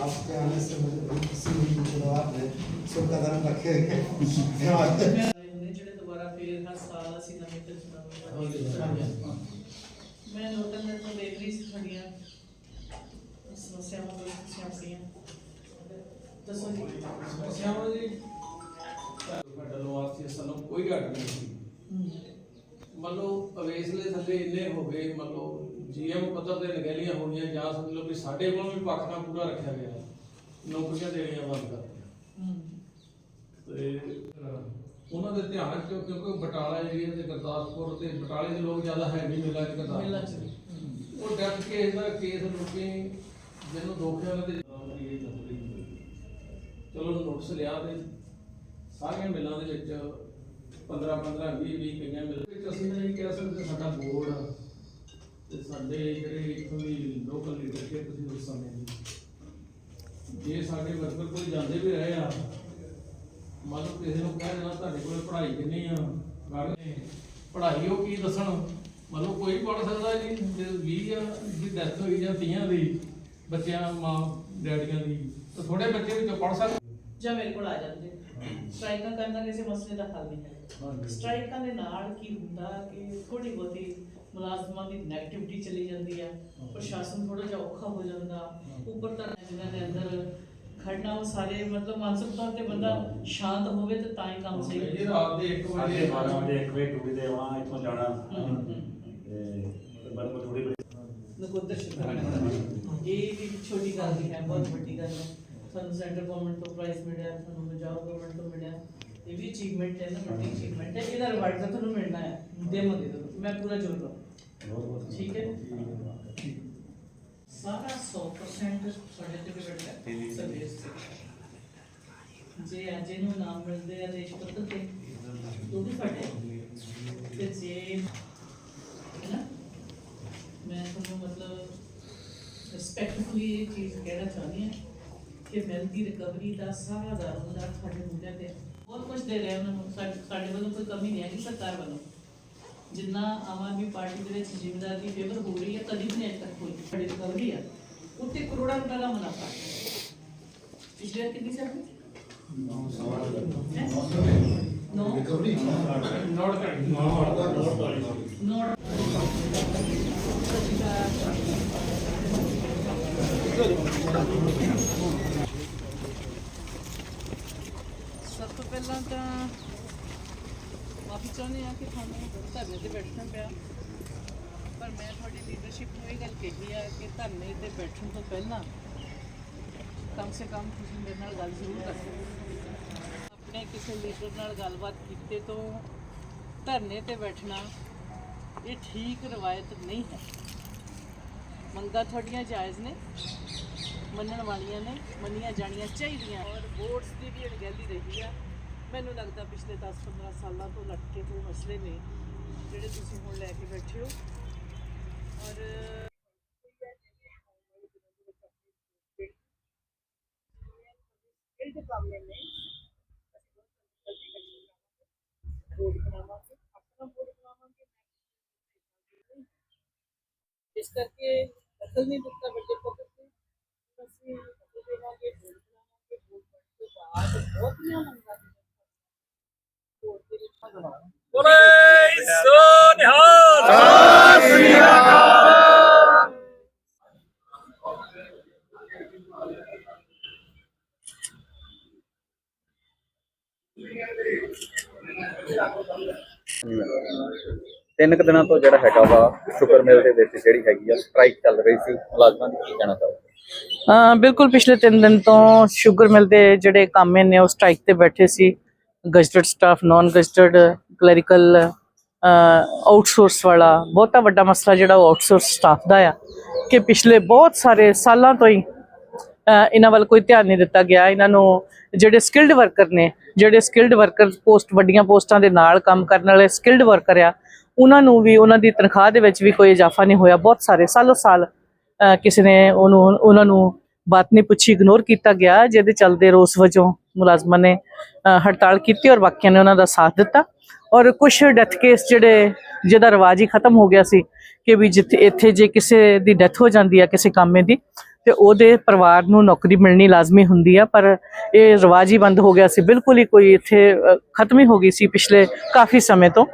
आपके आने से मुझे बड़ी खुशी हुई जो आपने सो कदम रखे ਤੁਹਾਡੀਆਂ ਸਮੱਸਿਆਵਾਂ ਤੋਂ ਤੁਸੀਂ ਆਪਣੀਆਂ ਦੱਸੋ ਜੀ ਸਮੱਸਿਆਵਾਂ ਜੀ ਮੈਡਲ ਵਾਸਤੇ ਸਾਨੂੰ ਕੋਈ ਘਾਟ ਨਹੀਂ ਸੀ ਮੰਨ ਲਓ ਅਵੇਸਲੇ ਥੱਲੇ ਇੰਨੇ ਹੋ ਗਏ ਮੰਨ ਲਓ ਜੀਐਮ ਪੱਧਰ ਤੇ ਨਗੈਲੀਆਂ ਹੋਣੀਆਂ ਜਾਂ ਸਮਝ ਲਓ ਕਿ ਸਾਡੇ ਕੋਲ ਵੀ ਪੱਖ ਨਾਲ ਪੂਰਾ ਰੱਖਿਆ ਗਿਆ ਨੌਕਰੀਆਂ ਦੇਣੀਆਂ ਬੰਦ ਤੇ ਉਹਨਾਂ ਦੇ ਧਿਆਨ ਚ ਕਿਉਂਕਿ ਬਟਾਲਾ ਏਰੀਆ ਤੇ ਗੁਰਦਾਸਪੁਰ ਤੇ ਬਟਾਲੇ ਦੇ ਲੋਕ ਜ਼ਿਆਦਾ ਹੈ ਨਹੀਂ ਮਿਲਾ ਚ ਚ ਉਹ ਡਰ ਕੇ ਇਹਦਾ ਕੇਸ ਲੋਕੀ ਜਿਹਨੂੰ ਦੋਖਿਆ ਉਹਨਾਂ ਦੇ ਚਲੋ ਨੋਟਿਸ ਲਿਆ ਤੇ ਸਾਰੀਆਂ ਮਿਲਾਂ ਦੇ ਵਿੱਚ 15 15 20 20 ਕਈਆਂ ਮਿਲ ਵਿੱਚ ਅਸੀਂ ਤਾਂ ਕਹਿ ਸਕਦੇ ਸਾਡਾ ਬੋਰਡ ਤੇ ਸਾਡੇ ਜਿਹੜੇ ਇੱਥੋਂ ਦੀ ਲੋਕਲ ਲੀਡਰਸ਼ਿਪ ਤੁਸੀਂ ਉਸ ਸਮੇਂ ਦੀ। ਜੇ ਸਾਡੇ ਵਰਕਰ ਕੋਲ ਜਾਂਦੇ ਵੀ ਰਹੇ ਆ, ਮੰਨ ਲਓ ਕਿਸੇ ਨੂੰ ਕਹਿ ਦੇਣਾ, ਤੁਹਾਡੇ ਕੋਲ ਪੜ੍ਹਾਈ ਕਿੰਨੀ ਆ? ਪੜ੍ਹਾਈ ਉਹ ਕੀ ਦੱਸਣ? ਮੰਨ ਲਓ ਕੋਈ ਪੜ੍ਹ ਸਕਦਾ ਜੀ ਜੇ 20 ਆ ਦੀ ਡੈਥ ਹੋਈ ਜਾਂ 30 ਦੀ ਬੱਚਿਆਂ ਮਾਂ ਡੈਡੀਆਂ ਦੀ ਤਾਂ ਥੋੜੇ ਬੱਚੇ ਵਿੱਚੋਂ ਪੜ੍ਹ ਸਕਦੇ। ਜਾਂ ਮੇਰੇ ਕੋਲ ਆ ਜਾਂਦੇ। ਸਟ੍ਰਾਈਕਾਂ ਕਰਨਾ ਕਿਸੇ ਮਸਲੇ ਦਾ ਹੱਲ ਨਹੀਂ ਹੈ। ਸਟ੍ਰਾਈਕਾਂ ਦੇ ਨਾਲ ਕੀ ਹੁੰਦਾ ਕਿ ਥੋੜੀ ਬਹੁਤੀ ਮੁਲਾਜ਼ਮਾਂ ਦੀ ਨੈਗੇਟਿਵਿਟੀ ਚਲੀ ਜਾਂਦੀ ਆ। ਪ੍ਰਸ਼ਾਸਨ ਥੋੜਾ ਜਿਹਾ ਔਖਾ ਹੋ ਜਾਂਦਾ। ਉੱਪਰ ਤਾਂ ਜਿਨ੍ਹਾਂ ਦੇ ਅੰਦਰ ਖੜਨਾ ਉਹ ਸਾਰੇ ਮਤਲਬ ਮਾਨਸਿਕ ਤੌਰ ਤੇ ਬੰਦਾ ਸ਼ਾਂਤ ਹੋਵੇ ਤੇ ਤਾਂ ਹੀ ਕੰਮ ਸਹੀ ਇਹ ਰਾਤ ਦੇ 1 ਸਾਡੇ ਵਜੇ 12 ਵਜੇ 1 ਵਜੇ ਡਿਊਟੀ ਤੇ ਆਉਣਾ ਇੱਥੋਂ ਜਾਣਾ। ਹੂੰ, ਹੂੰ। ਤੇ ਮਤਲਬ ਥੋੜੀ ਬੜੀ ਨਕੋਦਰ ਸ਼ੁਕਰ ਇਹ ਵੀ ਛੋਟੀ ਗੱਲ ਨਹੀਂ ਹੈ ਬਹੁਤ ਵੱਡੀ ਗੱਲ ਹੈ ਤੁਹਾਨੂੰ ਸੈਂਟਰ ਗਵਰਨਮੈਂਟ ਤੋਂ ਪ੍ਰਾਈਜ਼ ਮਿਲਿਆ ਤੁਹਾਨੂੰ ਪੰਜਾਬ ਗਵਰਨਮੈਂਟ ਤੋਂ ਮਿਲਿਆ ਇਹ ਵੀ ਅਚੀਵਮੈਂਟ ਹੈ ਨਾ ਵੱਡੀ ਅਚੀਵਮੈਂਟ ਹੈ ਇਹਦਾ ਰਿਵਾਰਡ ਤਾਂ ਤੁਹਾਨੂੰ ਮਿਲਣਾ ਹੈ ਦੇਵਾਂਗੇ ਤੁਹਾਨੂੰ ਮੈਂ ਪੂਰਾ ਜ਼ੋਰ ਲਾਉਂ ਬਹੁਤ ਬਹੁਤ ਠੀਕ ਹੈ ਸਾਰਾ 100% ਸਾਡੇ ਤੇ ਡਿਪੈਂਡ ਹੈ ਸਰਵਿਸ ਤੇ ਜੇ ਅੱਜ ਇਹਨੂੰ ਨਾਮ ਮਿਲਦੇ ਆ ਦੇਸ਼ ਪੱਧਰ ਤੇ ਉਹ ਵੀ ਸਾਡੇ ਤੇ ਜੇ ਹੈ ਨਾ ਮੈਂ ਤੁਹਾਨੂੰ ਮਤਲਬ ਰਿਸਪੈਕਟਫੁਲੀ ਇਹ ਚੀਜ਼ ਕਹਿਣਾ ਚਾਹੁੰਦੀ ਹਾਂ ਕਿ ਮੈਂਦੀ ਰਿਕਵਰੀ ਦਾ ਸਾਰਾ ਦਾਰੂਦਾਰ ਸਾਡੇ ਮੁੱਦਿਆਂ ਤੇ। ਬਹੁਤ ਕੁਝ ਦੇ ਰਹੇ ਉਹਨਾਂ ਨੂੰ। ਸਾਡੇ ਵੱਲੋਂ ਕੋਈ ਕਮੀ ਨਹੀਂ ਹੈਗੀ ਸਰਕਾਰ ਵੱਲੋਂ। ਜਿੰਨਾ ਆਮ ਆਦਮੀ ਪਾਰਟੀ ਦੇ ਵਿੱਚ ਜ਼ਿੰਮੇਦਾਰ ਫੇਵਰ ਹੋ ਰਹੀ ਹੈ ਕਦੀ ਵੀ ਨਹੀਂ ਤੱਕ ਹੋਈ ਸਾਡੇ ਰਿਕਵਰੀ ਆ। ਉੱਤੇ ਕਰੋੜਾਂ ਰੁਪਏ ਦਾ ਮੁਨਾਫਾ। ਪਿਛਲੇ ਕਿੰਨੀ ਸਾਲ ਨੌ ਸਾਲ ਨੌ ਰਿਕਵਰੀ ਨੌ? ਨੌ ਨੌ ਸਭ ਤੋਂ ਪਹਿਲਾਂ ਤਾਂ ਮਾਫੀ ਚਾਹੁੰਦੇ ਆ ਕਿ ਤੁਹਾਨੂੰ ਧਰਨੇ ਤੇ ਬੈਠਣਾ ਪਿਆ। ਪਰ ਮੈਂ ਤੁਹਾਡੀ ਲੀਡਰਸ਼ਿਪ ਨੂੰ ਇਹ ਗੱਲ ਕਹੀ ਆ ਕਿ ਧਰਨੇ ਤੇ ਬੈਠਣ ਤੋਂ ਪਹਿਲਾਂ ਕਮ ਸੇ ਕਮ ਤੁਸੀਂ ਮੇਰੇ ਨਾਲ ਗੱਲ ਜ਼ਰੂਰ ਕਰੋ ਆਪਣੇ ਕਿਸੇ ਲੀਡਰ ਨਾਲ ਗੱਲਬਾਤ ਕੀਤੇ ਤੋਂ ਧਰਨੇ ਤੇ ਬੈਠਣਾ ਇਹ ਠੀਕ ਰਵਾਇਤ ਨਹੀਂ ਹੈ। ਮੰਗਾਂ ਤੁਹਾਡੀਆਂ ਜਾਇਜ਼ ਨੇ ਮੰਨਣ ਵਾਲੀਆਂ ਨੇ ਮੰਨੀਆਂ ਜਾਣੀਆਂ ਚਾਹੀਦੀਆਂ। ਔਰ ਵੋਟਸ ਦੀ ਵੀ ਅਣਗਹਿਲੀ ਰਹੀ ਆ। ਮੈਨੂੰ ਲੱਗਦਾ ਪਿਛਲੇ 10-15 ਸਾਲਾਂ ਤੋਂ ਲਟਕੇ ਹੋਏ ਮਸਲੇ ਨੇ ਜਿਹੜੇ ਤੁਸੀਂ ਹੁਣ ਲੈ ਕੇ ਬੈਠੇ ਹੋ। ਔਰ ਇਹ ਕੰਮ ਨੇ ਬੋਰਡ ਬਣਾਵਾਂਗੇ। ਆਪਣਾ ਬੋਰਡ ਬਣਾਵਾਂਗੇ। ਇਸ ਕਰਕੇ ਦਖਲ ਨਹੀਂ ਦਿੱਤਾ ਵੱਡੇ ਪੱਧਰ ਤੇ ਅਸੀਂ ਦਖਲ ਦੇਵਾਂਗੇ ਬੋਰਡ ਬਣਾਵਾਂਗੇ ਬੋਰਡ ਬਣਨ ਤੋਂ ਬਾਅਦ ਬਹੁਤੀਆਂ ਮੰਗਾਂ ਨੇ ਬੋਰਡ ਦੇ ਵਿੱਚ ਭਗਵਾਨ ਤਿੰਨ ਕੁ ਦਿਨਾਂ ਤੋਂ ਜਿਹੜਾ ਹੈਗਾ ਵਾ ਸ਼ੂਗਰ ਮਿਲ ਦੇ ਵਿੱਚ ਜਿਹੜੀ ਹੈਗੀ ਆ ਸਟ੍ਰਾਈਕ ਚੱਲ ਰਹੀ ਸੀ। ਮੁਲਾਜ਼ਮਾਂ ਦੀ ਕੀ ਕਹਿਣਾ ਚਾਹੋਗੇ? ਅ, ਬਿਲਕੁਲ ਪਿਛਲੇ 3 ਦਿਨ ਤੋਂ ਸ਼ੂਗਰ ਮਿਲ ਦੇ ਜਿਹੜੇ ਕਾਮੇ ਨੇ ਉਹ ਸਟ੍ਰਾਈਕ ਤੇ ਬੈਠੇ ਸੀ। Gazetted staff non gazetted clerical outsource ਵਾਲਾ। ਬਹੁਤਾ ਵੱਡਾ ਮਸਲਾ ਜਿਹੜਾ ਉਹ ਆਊਟਸੋਰਸ ਸਟਾਫ ਦਾ ਆ ਕਿ ਪਿਛਲੇ ਬਹੁਤ ਸਾਰੇ ਸਾਲਾਂ ਤੋਂ ਹੀ ਅ, ਇਹਨਾਂ ਵੱਲ ਕੋਈ ਧਿਆਨ ਨਹੀਂ ਦਿੱਤਾ ਗਿਆ। ਇਹਨਾਂ ਨੂੰ ਜਿਹੜੇ ਸਕਿਲਡ ਵਰਕਰ ਨੇ ਜਿਹੜੇ ਸਕਿਲਡ ਵਰਕਰ ਪੋਸਟ ਵੱਡੀਆਂ ਪੋਸਟਾਂ ਦੇ ਨਾਲ ਕੰਮ ਕਰਨ ਵਾਲੇ ਸਕਿਲਡ ਵਰਕਰ ਆ ਉਹਨਾਂ ਨੂੰ ਵੀ, ਉਹਨਾਂ ਦੀ ਤਨਖਾਹ ਦੇ ਵਿੱਚ ਵੀ ਕੋਈ ਇਜ਼ਾਫਾ ਨਹੀਂ ਹੋਇਆ। ਬਹੁਤ ਸਾਰੇ ਸਾਲੋ ਸਾਲ ਕਿਸੇ ਨੇ ਉਹਨੂੰ, ਉਹਨਾਂ ਨੂੰ ਬਾਤ ਨਹੀਂ ਪੁੱਛੀ ਇਗਨੋਰ ਕੀਤਾ ਗਿਆ, ਜਿਹਦੇ ਚਲਦੇ ਰੋਸ ਵਜੋਂ ਮੁਲਾਜ਼ਮਾਂ ਨੇ ਹੜਤਾਲ ਕੀਤੀ ਔਰ ਬਾਕੀਆਂ ਨੇ ਉਹਨਾਂ ਦਾ ਸਾਥ ਦਿੱਤਾ। ਔਰ ਕੁਝ ਡੈਥ ਕੇਸ ਜਿਹੜੇ, ਜਿਹਦਾ ਰਿਵਾਜ ਹੀ ਖਤਮ ਹੋ ਗਿਆ ਸੀ ਕਿ ਵੀ ਜਿੱਥੇ, ਇੱਥੇ ਜੇ ਕਿਸੇ ਦੀ ਡੈਥ ਹੋ ਜਾਂਦੀ ਆ ਕਿਸੇ ਕਾਮੇ ਦੀ, ਤੇ ਉਹਦੇ ਪਰਿਵਾਰ ਨੂੰ ਨੌਕਰੀ ਮਿਲਣੀ ਲਾਜ਼ਮੀ ਹੁੰਦੀ ਆ, ਪਰ ਇਹ ਰਿਵਾਜ ਹੀ ਬੰਦ ਹੋ ਗਿਆ ਸੀ। ਬਿਲਕੁਲ ਹੀ ਕੋਈ ਇੱਥੇ ਖਤਮ ਹੀ ਹੋ ਗਈ ਸੀ ਪਿਛਲੇ ਕਾਫੀ ਸਮੇਂ ਤੋਂ।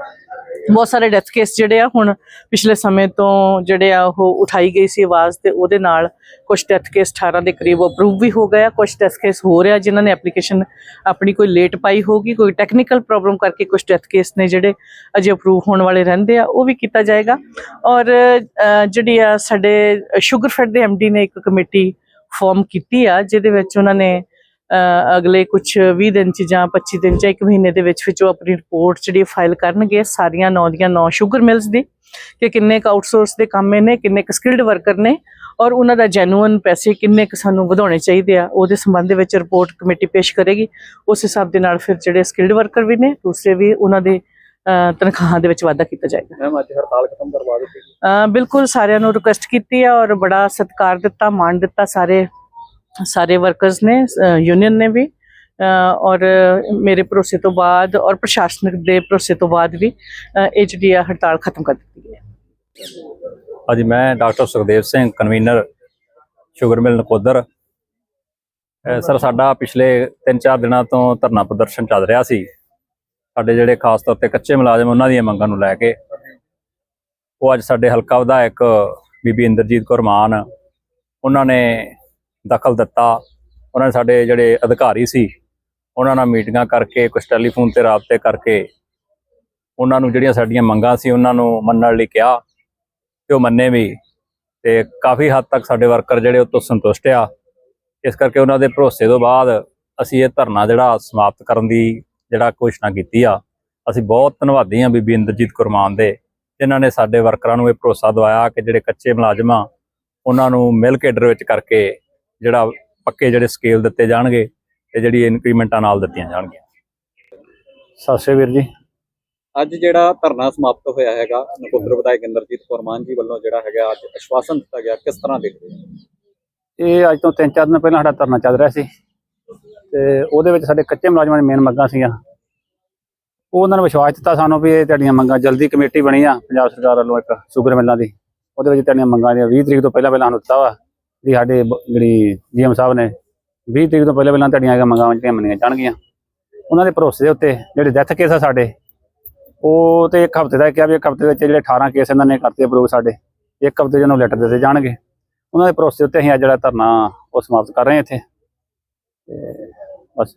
ਬਹੁਤ ਸਾਰੇ ਡੈਥ ਕੇਸ ਜਿਹੜੇ ਆ ਹੁਣ ਪਿਛਲੇ ਸਮੇਂ ਤੋਂ ਜਿਹੜੇ ਆ ਉਹ ਉਠਾਈ ਗਈ ਸੀ ਆਵਾਜ਼ ਤੇ ਉਹਦੇ ਨਾਲ ਕੁਝ ਡੈਥ ਕੇਸ 18 ਦੇ ਕਰੀਬ ਅਪਰੂਵ ਵੀ ਹੋ ਗਿਆ ਕੁਝ ਡੈਥ ਕੇਸ ਹੋ ਰਿਹਾ ਜਿਨ੍ਹਾਂ ਨੇ ਐਪਲੀਕੇਸ਼ਨ ਆਪਣੀ ਕੋਈ ਲੇਟ ਪਾਈ ਹੋਗੀ ਕੋਈ ਟੈਕਨੀਕਲ ਪ੍ਰੋਬਲਮ ਕਰਕੇ ਕੁਝ ਡੈਥ ਕੇਸ ਨੇ ਜਿਹੜੇ ਅਜੇ ਅਪਰੂਵ ਹੋਣ ਵਾਲੇ ਰਹਿੰਦੇ ਆ, ਉਹ ਵੀ ਕੀਤਾ ਜਾਏਗਾ। ਔਰ ਜਿਹੜੀ ਆ ਸਾਡੇ ਸ਼ੂਗਰਫੈਡ ਦੇ ਐਮਡੀ ਨੇ ਇੱਕ ਕਮੇਟੀ ਫਾਰਮ ਕੀਤੀ ਆ, ਜਿਹਦੇ ਵਿੱਚ ਉਹਨਾਂ ਨੇ ਅਗਲੇ ਕੁਝ 20 ਦਿਨ ਚ ਜਾਂ 25 ਦਿਨ ਚ ਇੱਕ ਮਹੀਨੇ ਦੇ ਵਿੱਚ ਵਿੱਚ ਉਹ ਆਪਣੀ ਰਿਪੋਰਟ ਜਿਹੜੀ ਫਾਈਲ ਕਰਨਗੇ ਸਾਰੀਆਂ ਨੌ ਦੀਆਂ ਨੌ ਸ਼ੂਗਰ ਮਿਲਸ ਦੀ ਕਿ ਕਿੰਨੇ ਕ ਆਊਟਸੋਰਸ ਦੇ ਕੰਮ ਨੇ ਕਿੰਨੇ ਕ ਸਕਿਲਡ ਵਰਕਰ ਨੇ ਔਰ ਉਹਨਾਂ ਦਾ ਜੈਨੂਇਨ ਪੈਸੇ ਕਿੰਨੇ ਕ ਸਾਨੂੰ ਵਧਾਉਣੇ ਚਾਹੀਦੇ ਆ ਉਹਦੇ ਸੰਬੰਧ ਦੇ ਵਿੱਚ ਰਿਪੋਰਟ ਕਮੇਟੀ ਪੇਸ਼ ਕਰੇਗੀ। ਉਸ ਹਿਸਾਬ ਦੇ ਨਾਲ ਫਿਰ ਜਿਹੜੇ ਸਕਿਲਡ ਵਰਕਰ ਵੀ ਨੇ ਦੂਸਰੇ ਵੀ ਉਹਨਾਂ ਦੇ ਤਨਖਾਹਾਂ ਦੇ ਵਿੱਚ ਵਾਧਾ ਕੀਤਾ ਜਾਏਗਾ। ਮੈਮ ਅੱਜ ਹੜਤਾਲ ਖਤਮ ਕਰਵਾ ਦਿੱਤੀ। ਬਿਲਕੁਲ ਸਾਰਿਆਂ ਨੂੰ ਰਿਕੁਐਸਟ ਕੀਤੀ ਹੈ ਔਰ ਬੜਾ ਸਤਿਕਾਰ ਦਿੱਤਾ ਮਾਣ ਦਿੱਤਾ ਸਾਰੇ ਸਾਰੇ ਵਰਕਰਸ ਨੇ ਯੂਨੀਅਨ ਨੇ ਵੀ ਔਰ ਮੇਰੇ ਭਰੋਸੇ ਤੋਂ ਬਾਅਦ ਔਰ ਪ੍ਰਸ਼ਾਸਨਿਕ ਦੇ ਭਰੋਸੇ ਤੋਂ ਬਾਅਦ ਵੀ ਅ, ਇਹ ਜਿਹੜੀ ਆ ਹੜਤਾਲ ਖਤਮ ਕਰ ਦਿੱਤੀ ਹੈ। ਹਾਂਜੀ ਮੈਂ doctor Sukhdev Singh convener sugar mill Nakodar. Sir ਸਾਡਾ ਪਿਛਲੇ 3-4 ਦਿਨਾਂ ਤੋਂ ਧਰਨਾ ਪ੍ਰਦਰਸ਼ਨ ਚੱਲ ਰਿਹਾ ਸੀ। ਸਾਡੇ ਜਿਹੜੇ ਖਾਸ ਤੌਰ ਤੇ ਕੱਚੇ ਮੁਲਾਜ਼ਮ ਉਹਨਾਂ ਦੀਆਂ ਮੰਗਾਂ ਨੂੰ ਲੈ ਕੇ ਉਹ ਅੱਜ ਸਾਡੇ ਹਲਕਾ ਵਿਧਾਇਕ ਬੀਬੀ ਇੰਦਰਜੀਤ ਕੌਰ ਮਾਨ ਉਹਨਾਂ ਨੇ ਦਖਲ ਦਿੱਤਾ। ਉਹਨਾਂ ਨੇ ਸਾਡੇ ਜਿਹੜੇ ਅਧਿਕਾਰੀ ਸੀ, ਉਹਨਾਂ ਨਾਲ ਮੀਟਿੰਗਾਂ ਕਰਕੇ ਕੁਝ ਟੈਲੀਫੋਨ ਤੇ ਰਾਬਤੇ ਕਰਕੇ, ਉਹਨਾਂ ਨੂੰ ਜਿਹੜੀਆਂ ਸਾਡੀਆਂ ਮੰਗਾਂ ਸੀ, ਉਹਨਾਂ ਨੂੰ ਮੰਨਣ ਲਈ ਕਿਹਾ ਤੇ ਉਹ ਮੰਨੇ ਵੀ। ਤੇ ਕਾਫੀ ਹੱਦ ਤੱਕ ਸਾਡੇ ਵਰਕਰ ਜਿਹੜੇ ਉਹ ਤੋਂ ਸੰਤੁਸ਼ਟ ਆ। ਇਸ ਕਰਕੇ ਉਹਨਾਂ ਦੇ ਭਰੋਸੇ ਤੋਂ ਬਾਅਦ ਅਸੀਂ ਇਹ ਧਰਨਾ ਜਿਹੜਾ ਸਮਾਪਤ ਕਰਨ ਦੀ ਜਿਹੜਾ ਘੋਸ਼ਣਾ ਕੀਤੀ ਆ, ਅਸੀਂ ਬਹੁਤ ਧੰਨਵਾਦੀ ਆ ਬੀਬੀ ਇੰਦਰਜੀਤ ਕੁਰਮਾਨ ਦੇ, ਜਿਨ੍ਹਾਂ ਨੇ ਸਾਡੇ ਵਰਕਰਾਂ ਨੂੰ ਇਹ ਭਰੋਸਾ ਦਵਾਇਆ ਕਿ ਜਿਹੜੇ ਕੱਚੇ ਮੁਲਾਜ਼ਮ ਆ, ਉਹਨਾਂ ਨੂੰ ਮਿਲ ਕੇ ਦਰ ਵਿੱਚ ਕਰਕੇ ਜਿਹੜਾ ਪੱਕੇ ਜਿਹੜੇ ਸਕੇਲ ਦਿੱਤੇ ਜਾਣਗੇ ਤੇ ਜਿਹੜੀ ਇਨਕਰੀਮੈਂਟਾਂ ਨਾਲ ਦਿੱਤੀਆਂ ਜਾਣਗੀਆਂ। ਸਤਿ ਸ਼੍ਰੀ ਵੀਰ ਜੀ। ਅੱਜ ਜਿਹੜਾ ਧਰਨਾ ਸਮਾਪਤ ਹੋਇਆ ਹੈਗਾ ਨਕੋਦਰ ਵਿਧਾਇਕ ਇੰਦਰਜੀਤ ਕੌਰ ਮਾਨ ਜੀ ਵੱਲੋਂ ਜਿਹੜਾ ਹੈਗਾ ਅੱਜ ਆਸ਼ਵਾਸਨ ਦਿੱਤਾ ਗਿਆ ਕਿਸ ਤਰ੍ਹਾਂ ਦੇਖਦੇ ਹੋ? ਇਹ ਅੱਜ ਤੋਂ 3-4 ਦਿਨ ਪਹਿਲਾਂ ਸਾਡਾ ਧਰਨਾ ਚੱਲ ਰਿਹਾ ਸੀ ਤੇ ਉਹਦੇ ਵਿੱਚ ਸਾਡੇ ਕੱਚੇ ਮੁਲਾਜ਼ਮਾਂ ਦੀਆਂ ਮੇਨ ਮੰਗਾਂ ਸੀਗੀਆਂ। ਉਹ ਉਹਨਾਂ ਨੇ ਵਿਸ਼ਵਾਸ ਦਿੱਤਾ ਸਾਨੂੰ ਵੀ ਇਹ ਤੁਹਾਡੀਆਂ ਮੰਗਾਂ ਜਲਦੀ ਕਮੇਟੀ ਬਣੀ ਆ ਪੰਜਾਬ ਸਰਕਾਰ ਵੱਲੋਂ ਇੱਕ ਸ਼ੂਗਰ ਮਿੱਲਾਂ ਦੀ। ਉਹਦੇ ਵਿੱਚ ਤੁਹਾਡੀਆਂ ਮੰਗਾਂ ਦੀਆਂ 20 ਤਰੀਕ ਤੋਂ ਪਹਿਲਾਂ ਪਹਿਲਾਂ ਸਾਨੂੰ ਦਿੱਤਾ ਵਾ। ਵੀ ਸਾਡੇ ਬ- ਜਿਹੜੀ ਜੀਐਮ ਸਾਹਿਬ ਨੇ 20 ਤਰੀਕ ਤੋਂ ਪਹਿਲਾਂ ਪਹਿਲਾਂ ਤੁਹਾਡੀਆਂ ਇਹ ਮੰਗਾਂ ਜਿਹੜੀਆਂ ਮੰਨੀਆਂ ਜਾਣਗੀਆਂ। ਉਹਨਾਂ ਦੇ ਭਰੋਸੇ ਦੇ ਉੱਤੇ ਜਿਹੜੇ ਡੈਥ ਕੇਸ ਆ ਸਾਡੇ, ਉਹ ਤੇ ਇੱਕ ਹਫ਼ਤੇ ਦਾ ਕਿਹਾ ਵੀ ਇੱਕ ਹਫ਼ਤੇ ਵਿੱਚ ਜਿਹੜੇ 18 ਕੇਸ ਇਹਨਾਂ ਨੇ ਕਰਤੇ ਅਪਰੂਵ ਸਾਡੇ, ਇੱਕ ਹਫ਼ਤੇ ਜਿਹਨੂੰ ਲੈਟਰ ਦਿੱਤੇ ਜਾਣਗੇ। ਉਹਨਾਂ ਦੇ ਭਰੋਸੇ ਉੱਤੇ ਅਸੀਂ ਅੱਜ ਜਿਹੜਾ ਧਰਨਾ ਉਹ ਸਮਾਪਤ ਕਰ ਰਹੇ ਹਾਂ ਇੱਥੇ। ਤੇ ਬਸ।